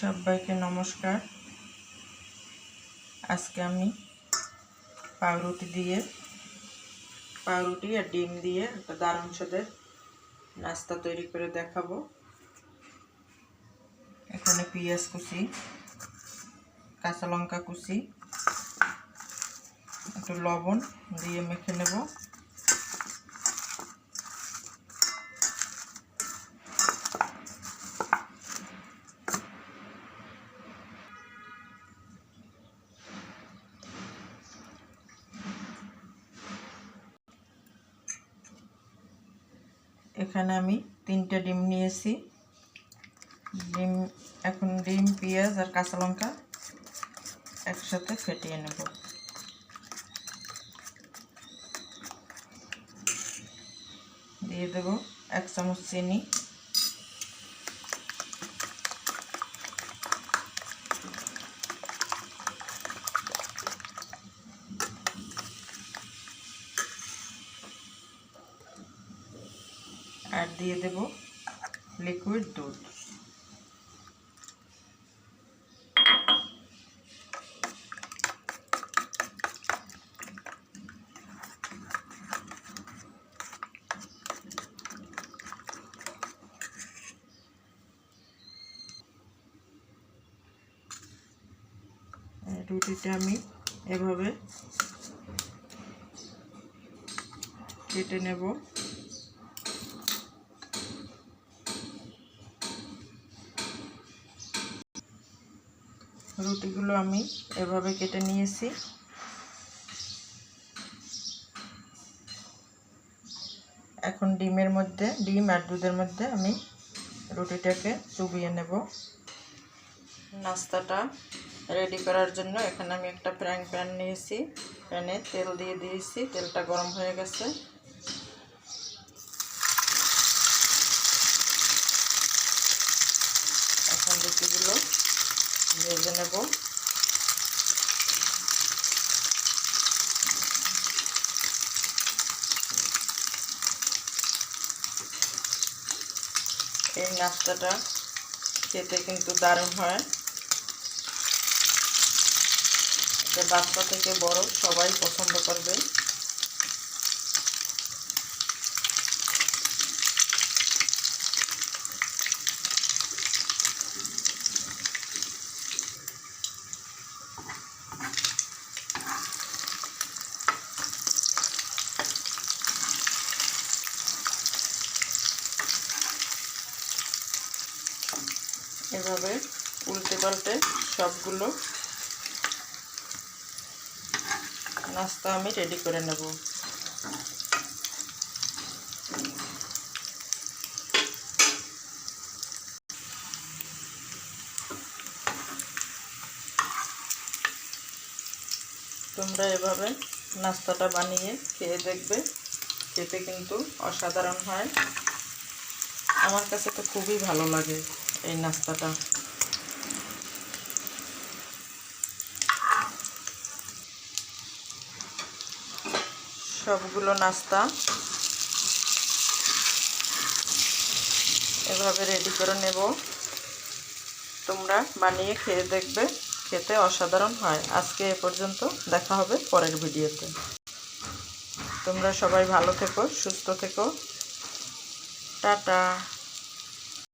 সবাইকে নমস্কার। আজকে আমি পাউরুটি দিয়ে, পাউরুটি আর ডিম দিয়ে একটা দারুণ স্বাদের নাস্তা তৈরি করে দেখাবো। এখানে পেঁয়াজ কুচি, কাঁচা লঙ্কা কুচি, একটু লবণ দিয়ে মেখে নেব। এখানে আমি তিনটা ডিম নিয়েছি। ডিম, এখন ডিম, পেঁয়াজ আর কাঁচা লঙ্কা একসাথে ফেটিয়ে নেব। দিয়ে দেব এক চামচ চিনি। আর দিয়ে দেব লিকুইড দুধ। রুটিটা আমি এভাবে কেটে নেব। রুটিগুলো আমি এভাবে কেটে নিয়েছি। এখন ডিমের মধ্যে, ডিম আর দুধের মধ্যে আমি রুটিটাকে চুবিয়ে নেব। নাস্তাটা রেডি করার জন্য এখানে আমি একটা ফ্রাইং প্যান নিয়েছি। প্যানে তেল দিয়ে দিয়েছি, তেলটা গরম হয়ে গেছে। এখন রুটিগুলো ভেজে নেব। এই নাস্তাটা খেতে কিন্তু দারুণ হয়। এটা বাচ্চা থেকে বড়, সবাই পছন্দ করবে। এভাবে উল্টে পাল্টে সবগুলো নাস্তা আমি রেডি করে নেব। তোমরা এভাবে নাস্তাটা বানিয়ে খেয়ে দেখবে, খেতে কিন্তু অসাধারণ হয়। আমার কাছে তো খুবই ভালো লাগে। এই নাস্তাটা। সবগুলো নাস্তা। এভাবে রেডি করে নেব। তোমরা বানিয়ে খেয়ে দেখবে, খেতে অসাধারণ হয়। আজকে এ পর্যন্ত দেখা হবে পরের ভিডিওতে। তোমরা সবাই ভালো থেকো, সুস্থ থেকো। টাটা।